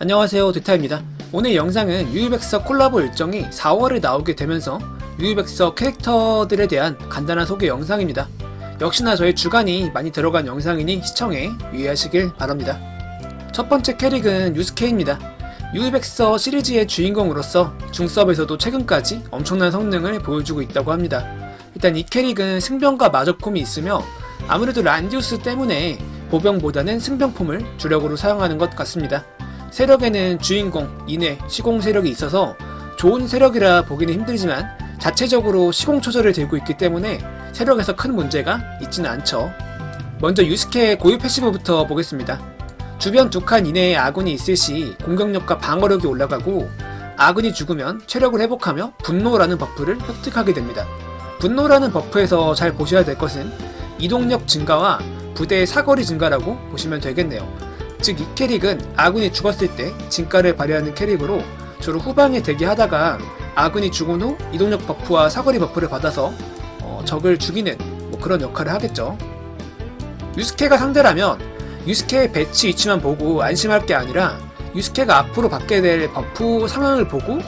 안녕하세요 데타입니다. 오늘 영상은 유유백서 콜라보 일정이 4월에 나오게 되면서 유유백서 캐릭터들에 대한 간단한 소개 영상입니다. 역시나 저의 주관이 많이 들어간 영상이니 시청에 유의하시길 바랍니다. 첫 번째 캐릭은 유스케입니다. 유유백서 시리즈의 주인공으로서 중섭에서도 최근까지 엄청난 성능을 보여주고 있다고 합니다. 일단 이 캐릭은 승병과 마적폼이 있으며 아무래도 란디우스 때문에 보병보다는 승병폼을 주력으로 사용하는 것 같습니다 세력에는 주인공, 인해, 시공 세력이 있어서 좋은 세력이라 보기는 힘들지만 자체적으로 시공 초절을 들고 있기 때문에 세력에서 큰 문제가 있지는 않죠. 먼저 유스케의 고유 패시브부터 보겠습니다. 주변 두 칸 이내에 아군이 있을 시 공격력과 방어력이 올라가고 아군이 죽으면 체력을 회복하며 분노라는 버프를 획득하게 됩니다. 분노라는 버프에서 잘 보셔야 될 것은 이동력 증가와 부대의 사거리 증가라고 보시면 되겠네요. 즉 이 캐릭은 아군이 죽었을 때 진가를 발휘하는 캐릭으로 주로 후방에 대기하다가 아군이 죽은 후 이동력 버프와 사거리 버프를 받아서 어, 적을 죽이는 뭐 그런 역할을 하겠죠. 유스케가 상대라면 유스케의 배치 위치만 보고 안심할 게 아니라 유스케가 앞으로 받게 될 버프 상황을 보고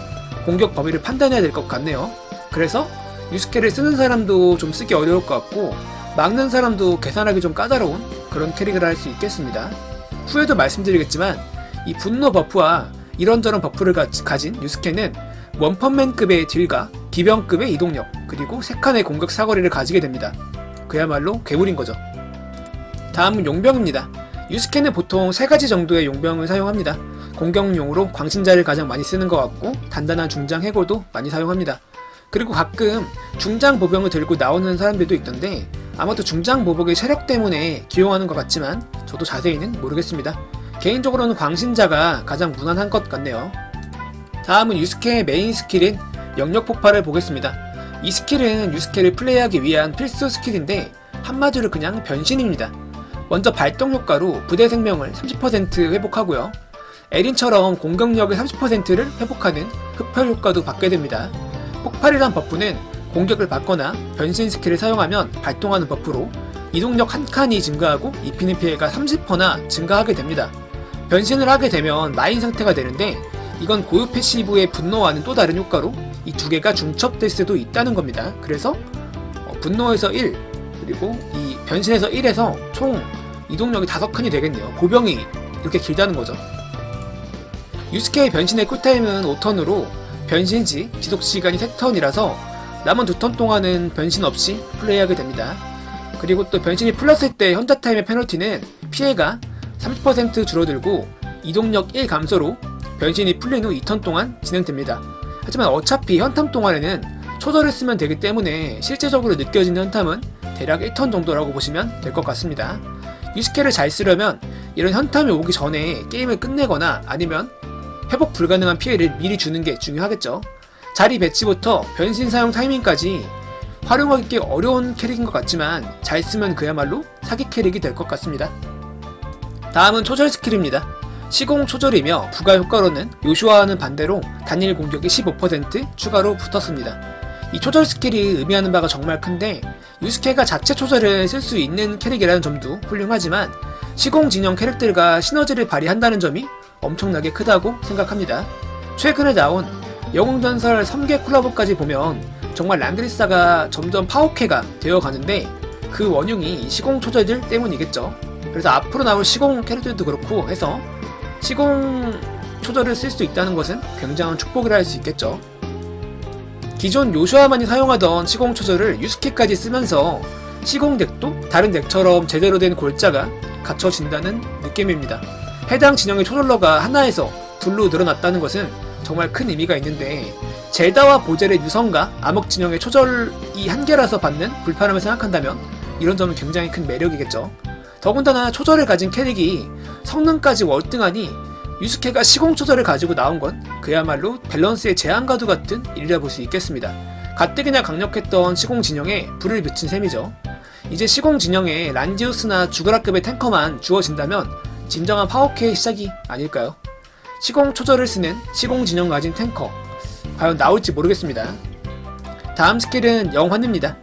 공격 범위를 판단해야 될 것 같네요. 그래서 유스케를 쓰는 사람도 좀 쓰기 어려울 것 같고 막는 사람도 계산하기 좀 까다로운 그런 캐릭을 할 수 있겠습니다. 후에도 말씀드리겠지만 이 분노 버프와 이런저런 버프를 가, 진 유스케는 원펀맨급의 딜과 기병급의 이동력 그리고 세 칸의 공격 사거리를 가지게 됩니다. 그야말로 괴물인 거죠. 다음은 용병입니다. 유스케는 보통 세 가지 정도의 용병을 사용합니다. 공격용으로 광신자를 가장 많이 쓰는 것 같고 단단한 중장 해골도 많이 사용합니다. 그리고 가끔 중장 보병을 들고 나오는 사람들도 있던데 아마도 중장 보복의 체력 때문에 기용하는 것 같지만 저도 자세히는 모르겠습니다. 개인적으로는 광신자가 가장 무난한 것 같네요. 다음은 유스케의 메인 스킬인 영역 폭발을 보겠습니다. 이 스킬은 유스케를 플레이하기 위한 필수 스킬인데 한마디로 그냥 변신입니다. 먼저 발동 효과로 부대 생명을 30% 회복하고요. 에린처럼 공격력의 30%를 회복하는 흡혈 효과도 받게 됩니다. 폭발이란 버프는 공격을 받거나 변신 스킬을 사용하면 발동하는 버프로 이동력 한 칸이 증가하고 입히는 피해가 30%나 증가하게 됩니다. 변신을 하게 되면 마인 상태가 되는데 이건 고유 패시브의 분노와는 또 다른 효과로 이 두 개가 중첩될 수도 있다는 겁니다. 그래서 어, 분노에서 1 그리고 이 변신에서 1에서 총 이동력이 5칸이 되겠네요. 보병이 이렇게 길다는 거죠. 유스케의 변신의 쿨타임은 5턴으로 변신 시 지속 시간이 3턴이라서 남은 2턴 동안은 변신 없이 플레이하게 됩니다. 그리고 또 변신이 풀렸을 때 현자 타임의 페널티는 피해가 30% 줄어들고 이동력 1 감소로 변신이 풀린 후 2턴 동안 진행됩니다. 하지만 어차피 현탐 동안에는 초절을 쓰면 되기 때문에 실제적으로 느껴지는 현탐은 대략 1턴 정도라고 보시면 될 것 같습니다. 유스케를 잘 쓰려면 이런 현탐이 오기 전에 게임을 끝내거나 아니면 회복 불가능한 피해를 미리 주는 게 중요하겠죠. 자리 배치부터 변신 사용 타이밍까지 활용하기 어려운 캐릭인 것 같지만 잘 쓰면 그야말로 사기 캐릭이 될 것 같습니다. 다음은 초절 스킬입니다. 시공 초절이며 부가 효과로는 요슈아와는 반대로 단일 공격이 15% 추가로 붙었습니다. 이 초절 스킬이 의미하는 바가 정말 큰데 유스케가 자체 초절을 쓸 수 있는 캐릭이라는 점도 훌륭하지만 시공 진영 캐릭들과 시너지를 발휘한다는 점이 엄청나게 크다고 생각합니다. 최근에 나온 영웅전설 3개 콜라보까지 보면 정말 란드리사가 점점 파워캐가 되어가는데 그 원흉이 시공 초절들 때문이겠죠. 그래서 앞으로 나올 시공 캐릭터도 그렇고 해서 시공 초절을 쓸수 있다는 것은 굉장한 축복이라 할 수 있겠죠. 기존 요슈아만이 사용하던 시공 초절을 유스케까지 쓰면서 시공 덱도 다른 덱처럼 제대로 된 골자가 갖춰진다는 느낌입니다. 해당 진영의 초절러가 하나에서 둘로 늘어났다는 것은 정말 큰 의미가 있는데 젤다와 보젤의 유성과 암흑 진영의 초절이 한 개라서 받는 불편함을 생각한다면 이런 점은 굉장히 큰 매력이겠죠. 더군다나 초절을 가진 캐릭이 성능까지 월등하니 유스케가 시공 초절을 가지고 나온 건 그야말로 밸런스의 제한가도 같은 일이라 볼 수 있겠습니다. 가뜩이나 강력했던 시공 진영에 불을 붙인 셈이죠. 이제 시공 진영에 란지우스나 주그라급의 탱커만 주어진다면 진정한 파워케의 시작이 아닐까요? 시공 초절을 쓰는 시공 진영 가진 탱커 과연 나올지 모르겠습니다. 다음 스킬은 영환입니다.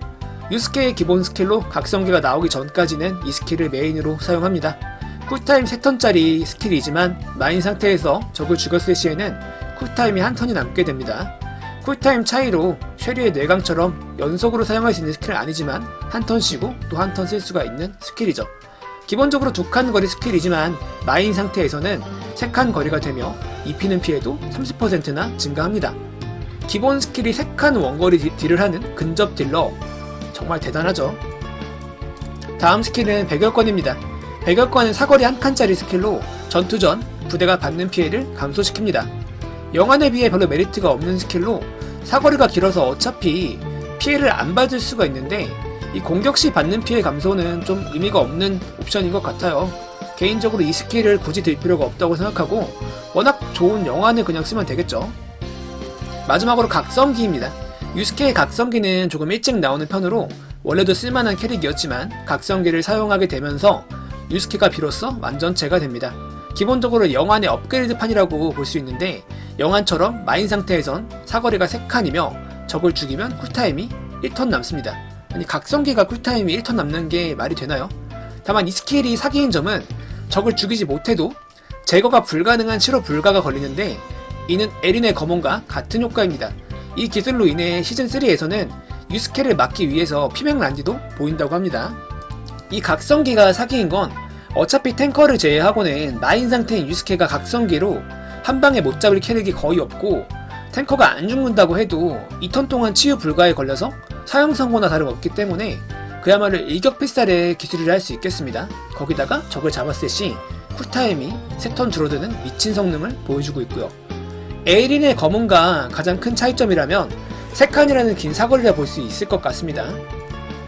유스케의 기본 스킬로 각성기가 나오기 전까지는 이 스킬을 메인으로 사용합니다. 쿨타임 3턴짜리 스킬이지만 마인 상태에서 적을 죽였을 시에는 쿨타임이 한 턴이 남게 됩니다. 쿨타임 차이로 쉐리의 뇌강처럼 연속으로 사용할 수 있는 스킬은 아니지만 한 턴 쉬고 또 한 턴 쓸 수가 있는 스킬이죠. 기본적으로 두 칸 거리 스킬이지만 마인 상태에서는 세칸 거리가 되며 입히는 피해도 30%나 증가합니다. 기본 스킬이 3칸 원거리 디- 딜을 하는 근접 딜러 정말 대단하죠. 다음 스킬은 백열권입니다. 백열권은 사거리 한 칸짜리 스킬로 전투 전 부대가 받는 피해를 감소시킵니다. 영환에 비해 별로 메리트가 없는 스킬로 사거리가 길어서 어차피 피해를 안 받을 수가 있는데 이 공격 시 받는 피해 감소는 좀 의미가 없는 옵션인 것 같아요. 개인적으로 이 스킬을 굳이 들 필요가 없다고 생각하고 워낙 좋은 영환을 그냥 쓰면 되겠죠. 마지막으로 각성기입니다. 유스케의 각성기는 조금 일찍 나오는 편으로 원래도 쓸만한 캐릭이었지만 각성기를 사용하게 되면서 유스케가 비로소 완전체가 됩니다. 기본적으로 영환의 업그레이드판이라고 볼 수 있는데 영환처럼 마인 상태에선 사거리가 3칸이며 적을 죽이면 쿨타임이 1턴 남습니다. 아니 각성기가 쿨타임이 1턴 남는 게 말이 되나요? 다만 이 스킬이 사기인 점은 적을 죽이지 못해도 제거가 불가능한 치료 불가가 걸리는데 이는 에린의 검언과 같은 효과입니다. 이 기술로 인해 시즌3에서는 유스케를 막기 위해서 피맹 란디도 보인다고 합니다. 이 각성기가 사기인 건 어차피 탱커를 제외하고는 마인 상태인 유스케가 각성기로 한 방에 못 잡을 캐릭이 거의 없고 탱커가 안 죽는다고 해도 2턴 동안 치유 불가에 걸려서 사용 선고나 다름없기 때문에 그야말로 일격 필살의 기술이라 할 수 있겠습니다. 거기다가 적을 잡았을 시 쿨타임이 3턴 줄어드는 미친 성능을 보여주고 있고요. 에이린의 검은과 가장 큰 차이점이라면 3칸이라는 긴 사거리라 볼 수 있을 것 같습니다.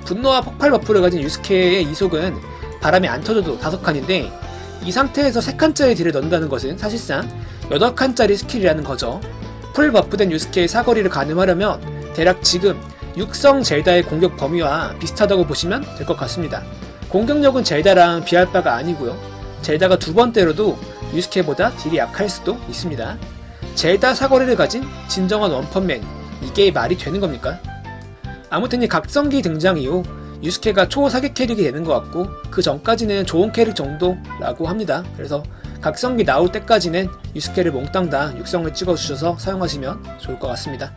분노와 폭발 버프를 가진 유스케의 이속은 바람이 안 터져도 5칸인데 이 상태에서 3칸짜리 딜을 넣는다는 것은 사실상 8칸짜리 스킬이라는 거죠. 풀 버프된 유스케의 사거리를 가늠하려면 대략 지금 육성 젤다의 공격 범위와 비슷하다고 보시면 될 것 같습니다. 공격력은 젤다랑 비할 바가 아니고요. 젤다가 두번 때려도 유스케보다 딜이 약할 수도 있습니다. 젤다 사거리를 가진 진정한 원펀맨 이게 말이 되는 겁니까? 아무튼 이 각성기 등장 이후 유스케가 초사기 캐릭이 되는 것 같고 그 전까지는 좋은 캐릭 정도라고 합니다. 그래서 각성기 나올 때까지는 유스케를 몽땅 다 육성을 찍어주셔서 사용하시면 좋을 것 같습니다.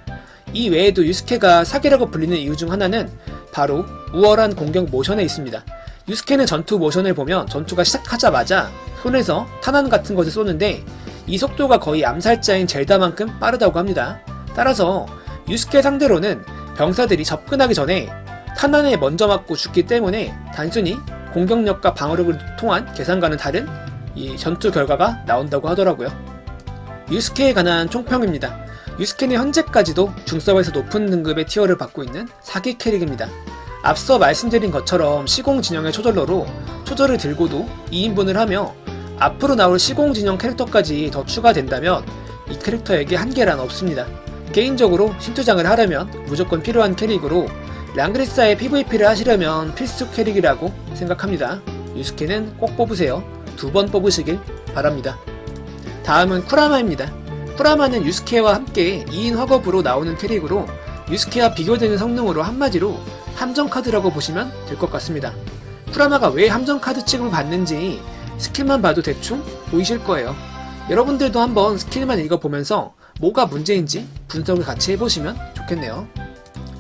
이 외에도 유스케가 사기라고 불리는 이유 중 하나는 바로 우월한 공격 모션에 있습니다. 유스케는 전투 모션을 보면 전투가 시작하자마자 손에서 탄환 같은 것을 쏘는데 이 속도가 거의 암살자인 젤다만큼 빠르다고 합니다. 따라서 유스케 상대로는 병사들이 접근하기 전에 탄환에 먼저 맞고 죽기 때문에 단순히 공격력과 방어력을 통한 계산과는 다른 이 전투 결과가 나온다고 하더라고요. 유스케에 관한 총평입니다. 유스케는 현재까지도 중서버에서 높은 등급의 티어를 받고 있는 사기 캐릭입니다. 앞서 말씀드린 것처럼 시공 진영의 초절러로 초절을 들고도 2인분을 하며 앞으로 나올 시공 진영 캐릭터까지 더 추가된다면 이 캐릭터에게 한계란 없습니다. 개인적으로 신투장을 하려면 무조건 필요한 캐릭으로 랑그리사의 PVP를 하시려면 필수 캐릭이라고 생각합니다. 유스케는 꼭 뽑으세요. 두 번 뽑으시길 바랍니다. 다음은 쿠라마입니다. 쿠라마는 유스케와 함께 2인 화급으로 나오는 캐릭으로 유스케와 비교되는 성능으로 한마디로 함정 카드라고 보시면 될 것 같습니다. 쿠라마가 왜 함정 카드 취급을 받는지 스킬만 봐도 대충 보이실 거예요. 여러분들도 한번 스킬만 읽어보면서 뭐가 문제인지 분석을 같이 해보시면 좋겠네요.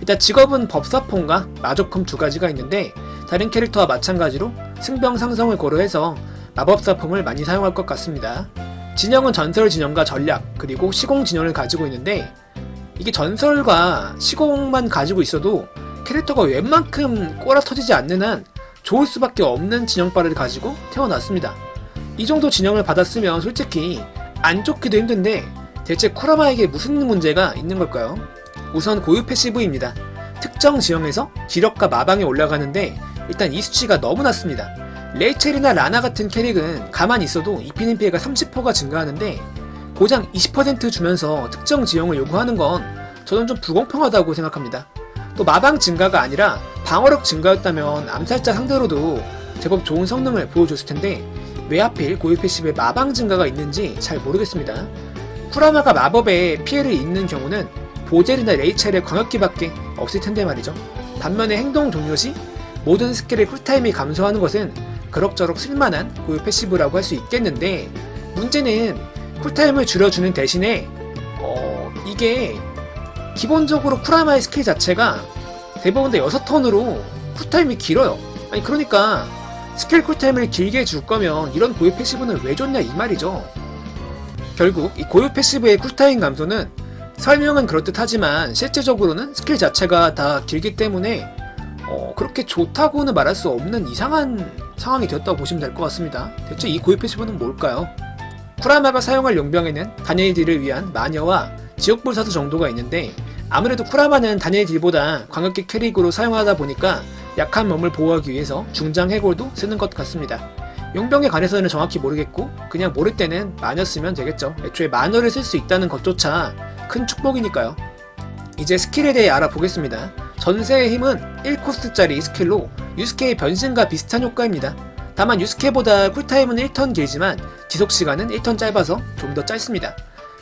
일단 직업은 법사폰과 마조컴 두 가지가 있는데 다른 캐릭터와 마찬가지로 승병 상성을 고려해서 마법사품을 많이 사용할 것 같습니다. 진영은 전설 진영과 전략 그리고 시공 진영을 가지고 있는데 이게 전설과 시공만 가지고 있어도 캐릭터가 웬만큼 꼬라 터지지 않는 한 좋을 수밖에 없는 진영바를 가지고 태어났습니다. 이 정도 진영을 받았으면 솔직히 안 좋기도 힘든데 대체 쿠라마에게 무슨 문제가 있는 걸까요? 우선 고유 패시브입니다. 특정 지형에서 지력과 마방이 올라가는데 일단 이 수치가 너무 낮습니다. 레이첼이나 라나 같은 캐릭은 가만히 있어도 입히는 피해가 30%가 증가하는데 고장 20% 주면서 특정 지형을 요구하는 건 저는 좀 불공평하다고 생각합니다. 또 마방 증가가 아니라 방어력 증가였다면 암살자 상대로도 제법 좋은 성능을 보여줬을 텐데 왜 하필 고유 패시브에 마방 증가가 있는지 잘 모르겠습니다. 쿠라마가 마법에 피해를 입는 경우는 보젤이나 레이첼의 광역기밖에 없을 텐데 말이죠. 반면에 행동 종료 시 모든 스킬의 쿨타임이 감소하는 것은 그럭저럭 쓸만한 고유 패시브라고 할 수 있겠는데 문제는 쿨타임을 줄여주는 대신에 어, 이게 기본적으로 쿠라마의 스킬 자체가 대부분 다 6턴으로 쿨타임이 길어요. 아니 그러니까 스킬 쿨타임을 길게 줄 거면 이런 고유 패시브는 왜 줬냐 이 말이죠. 결국 이 고유 패시브의 쿨타임 감소는 설명은 그렇듯 하지만 실제적으로는 스킬 자체가 다 길기 때문에 어, 그렇게 좋다고는 말할 수 없는 이상한 상황이 되었다고 보시면 될 것 같습니다. 대체 이 고유 패시브는 뭘까요? 쿠라마가 사용할 용병에는 다니엘 딜을 위한 마녀와 지옥불사수 정도가 있는데 아무래도 쿠라마는 다니엘 딜보다 광역기 캐릭으로 사용하다 보니까 약한 몸을 보호하기 위해서 중장 해골도 쓰는 것 같습니다. 용병에 관해서는 정확히 모르겠고 그냥 모를 때는 마녀 쓰면 되겠죠. 애초에 마녀를 쓸 수 있다는 것조차 큰 축복이니까요. 이제 스킬에 대해 알아보겠습니다. 전세의 힘은 1코스트짜리 스킬로 유스케의 변신과 비슷한 효과입니다. 다만 유스케보다 쿨타임은 1턴 길지만 지속시간은 1턴 짧아서 좀 더 짧습니다.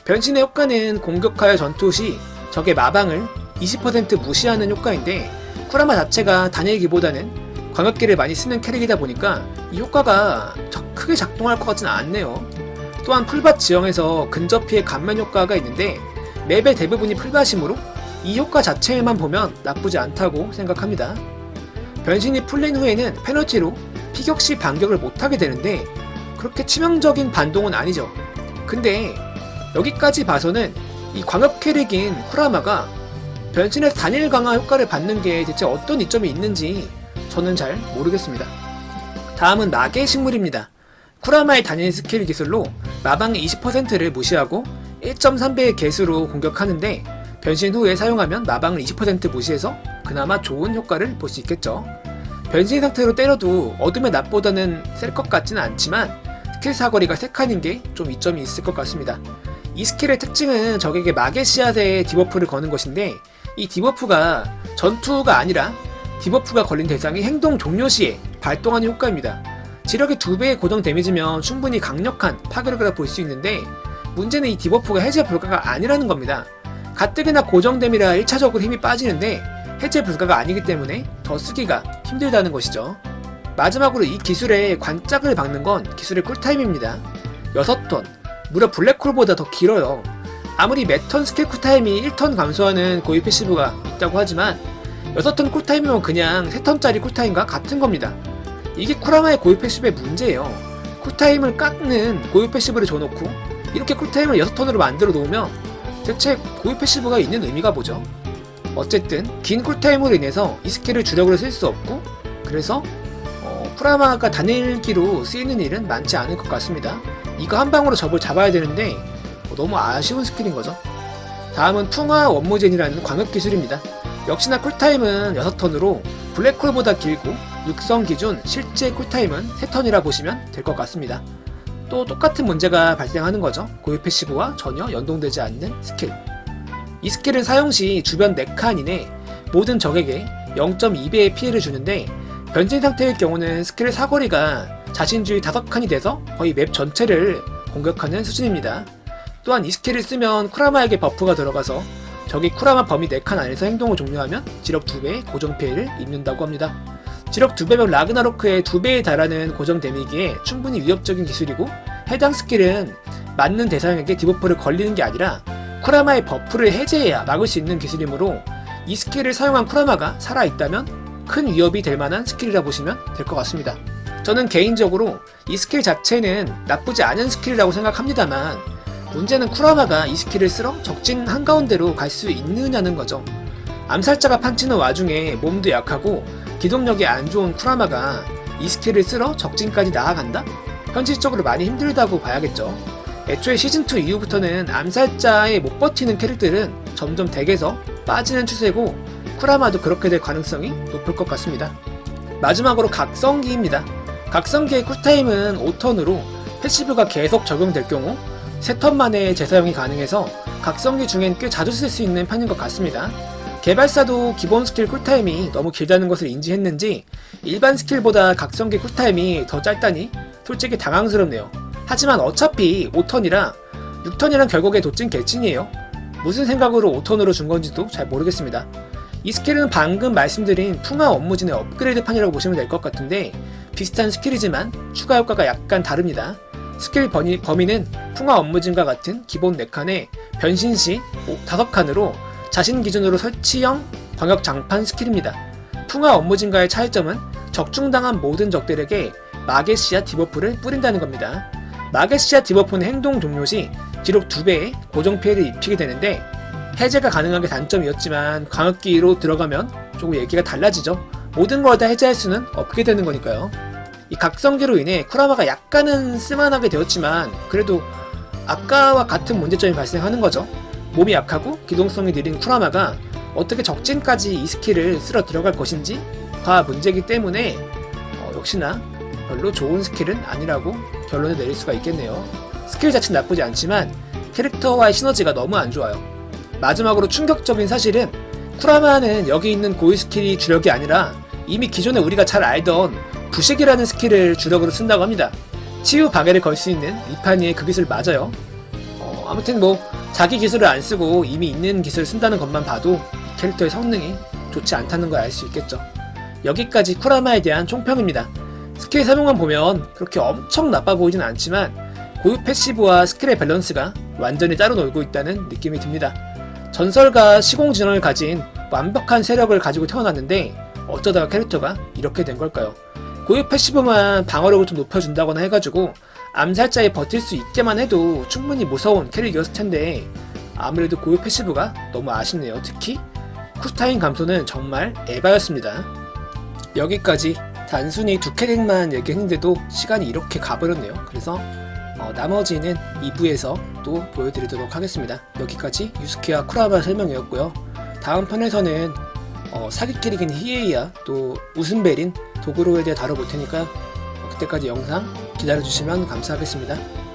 변신의 효과는 공격하여 전투 시 적의 마방을 20% 무시하는 효과인데 쿠라마 자체가 다니엘기보다는 광역기를 많이 쓰는 캐릭이다 보니까 이 효과가 적- 크게 작동할 것 같지는 않네요. 또한 풀밭 지형에서 근접 피해 감면 효과가 있는데 맵의 대부분이 풀밭이므로 이 효과 자체만 보면 나쁘지 않다고 생각합니다. 변신이 풀린 후에는 페널티로 피격 시 반격을 못하게 되는데 그렇게 치명적인 반동은 아니죠. 근데 여기까지 봐서는 이 광역 캐릭인 쿠라마가 변신에서 단일 강화 효과를 받는 게 대체 어떤 이점이 있는지 저는 잘 모르겠습니다. 다음은 낙의 식물입니다. 쿠라마의 단일 스킬 기술로 마방의 20%를 무시하고 1.3배의 개수로 공격하는데 변신 후에 사용하면 마방을 20% 무시해서 그나마 좋은 효과를 볼 수 있겠죠. 변신 상태로 때려도 어둠의 낫보다는 셀 것 같지는 않지만 스킬 사거리가 3칸인 게 좀 이점이 있을 것 같습니다. 이 스킬의 특징은 적에게 마계 씨앗에 디버프를 거는 것인데 이 디버프가 전투가 아니라 디버프가 걸린 대상이 행동 종료 시에 발동하는 효과입니다. 지력의 2배의 고정 데미지면 충분히 강력한 파괴력이라 볼 수 있는데 문제는 이 디버프가 해제 불가가 아니라는 겁니다. 가뜩이나 고정됨이라 1차적으로 힘이 빠지는데 해제 불가가 아니기 때문에 더 쓰기가 힘들다는 것이죠. 마지막으로 이 기술의 관짝을 박는 건 기술의 쿨타임입니다. 6턴, 무려 블랙홀보다 더 길어요. 아무리 매턴 스킬 쿨타임이 1턴 감소하는 고유 패시브가 있다고 하지만 6턴 쿨타임이면 그냥 3턴짜리 쿨타임과 같은 겁니다. 이게 쿠라마의 고유 패시브의 문제예요. 쿨타임을 깎는 고유 패시브를 줘놓고 이렇게 쿨타임을 6턴으로 만들어 놓으면 대체 고유 패시브가 있는 의미가 뭐죠? 어쨌든 긴 쿨타임으로 인해서 이 스킬을 주력으로 쓸 수 없고 그래서 어, 쿠라마가 단일기로 쓰이는 일은 많지 않을 것 같습니다. 이거 한 방으로 적을 잡아야 되는데 어, 너무 아쉬운 스킬인 거죠. 다음은 풍화 원무젠이라는 광역 기술입니다. 역시나 쿨타임은 6턴으로 블랙홀보다 길고 육성 기준 실제 쿨타임은 3턴이라 보시면 될 것 같습니다. 또 똑같은 문제가 발생하는 거죠. 고유 패시브와 전혀 연동되지 않는 스킬. 이 스킬은 사용 시 주변 4칸 이내 모든 적에게 0.2배의 피해를 주는데 변신 상태일 경우는 스킬의 사거리가 자신 주위 5칸이 돼서 거의 맵 전체를 공격하는 수준입니다. 또한 이 스킬을 쓰면 쿠라마에게 버프가 들어가서 적이 쿠라마 범위 4칸 안에서 행동을 종료하면 지력 2배의 고정 피해를 입는다고 합니다. 지력 2배면 라그나로크의 2배에 달하는 고정 데미기에 충분히 위협적인 기술이고 해당 스킬은 맞는 대상에게 디버프를 걸리는 게 아니라 쿠라마의 버프를 해제해야 막을 수 있는 기술이므로 이 스킬을 사용한 쿠라마가 살아있다면 큰 위협이 될 만한 스킬이라 보시면 될 것 같습니다. 저는 개인적으로 이 스킬 자체는 나쁘지 않은 스킬이라고 생각합니다만 문제는 쿠라마가 이 스킬을 쓸어 적진 한가운데로 갈 수 있느냐는 거죠. 암살자가 판치는 와중에 몸도 약하고 기동력이 안 좋은 쿠라마가 이 스킬을 쓸어 적진까지 나아간다? 현실적으로 많이 힘들다고 봐야겠죠. 애초에 시즌2 이후부터는 암살자에 못 버티는 캐릭들은 점점 덱에서 빠지는 추세고 쿠라마도 그렇게 될 가능성이 높을 것 같습니다. 마지막으로 각성기입니다. 각성기의 쿨타임은 5턴으로 패시브가 계속 적용될 경우 3턴 만에 재사용이 가능해서 각성기 중엔 꽤 자주 쓸 수 있는 편인 것 같습니다. 개발사도 기본 스킬 쿨타임이 너무 길다는 것을 인지했는지 일반 스킬보다 각성기 쿨타임이 더 짧다니 솔직히 당황스럽네요. 하지만 어차피 5턴이라 6턴이란 결국에 도찐 개찐이에요. 무슨 생각으로 5턴으로 준 건지도 잘 모르겠습니다. 이 스킬은 방금 말씀드린 풍화 업무진의 업그레이드판이라고 보시면 될 것 같은데 비슷한 스킬이지만 추가 효과가 약간 다릅니다. 스킬 범위, 범위는 풍화 업무진과 같은 기본 4칸에 변신 시 5칸으로 자신 기준으로 설치형 광역 장판 스킬입니다. 풍화 업무진과의 차이점은 적중당한 모든 적들에게 마게시아 디버프를 뿌린다는 겁니다. 마게시아 디버프는 행동 종료 시 기록 2배의 고정 피해를 입히게 되는데 해제가 가능한 게 단점이었지만 광역기로 들어가면 조금 얘기가 달라지죠. 모든 걸 다 해제할 수는 없게 되는 거니까요. 이 각성기로 인해 쿠라마가 약간은 쓸만하게 되었지만 그래도 아까와 같은 문제점이 발생하는 거죠. 몸이 약하고 기동성이 느린 쿠라마가 어떻게 적진까지 이 스킬을 쓸어 들어갈 것인지가 문제이기 때문에 어, 역시나 별로 좋은 스킬은 아니라고 결론을 내릴 수가 있겠네요. 스킬 자체는 나쁘지 않지만 캐릭터와의 시너지가 너무 안 좋아요. 마지막으로 충격적인 사실은 쿠라마는 여기 있는 고유 스킬이 주력이 아니라 이미 기존에 우리가 잘 알던 부식이라는 스킬을 주력으로 쓴다고 합니다. 치유 방해를 걸 수 있는 리파니의 그 기술 맞아요. 어, 아무튼 뭐 자기 기술을 안 쓰고 이미 있는 기술을 쓴다는 것만 봐도 이 캐릭터의 성능이 좋지 않다는 걸 알 수 있겠죠. 여기까지 쿠라마에 대한 총평입니다. 스킬 사용만 보면 그렇게 엄청 나빠 보이진 않지만 고유 패시브와 스킬의 밸런스가 완전히 따로 놀고 있다는 느낌이 듭니다. 전설과 시공 진원을 가진 완벽한 세력을 가지고 태어났는데 어쩌다가 캐릭터가 이렇게 된 걸까요? 고유 패시브만 방어력을 좀 높여준다거나 해가지고 암살자에 버틸 수 있게만 해도 충분히 무서운 캐릭이었을 텐데 아무래도 고유 패시브가 너무 아쉽네요. 특히 쿠스타인 감소는 정말 에바였습니다. 여기까지 단순히 두 캐릭만 얘기했는데도 시간이 이렇게 가버렸네요. 그래서 어, 나머지는 2부에서 또 보여드리도록 하겠습니다. 여기까지 유스케와 쿠라바 설명이었고요. 다음 편에서는 어, 사기 캐릭인 히에이야 또 우승베린 도구로에 대해 다뤄볼 테니까 어, 그때까지 영상 기다려주시면 감사하겠습니다.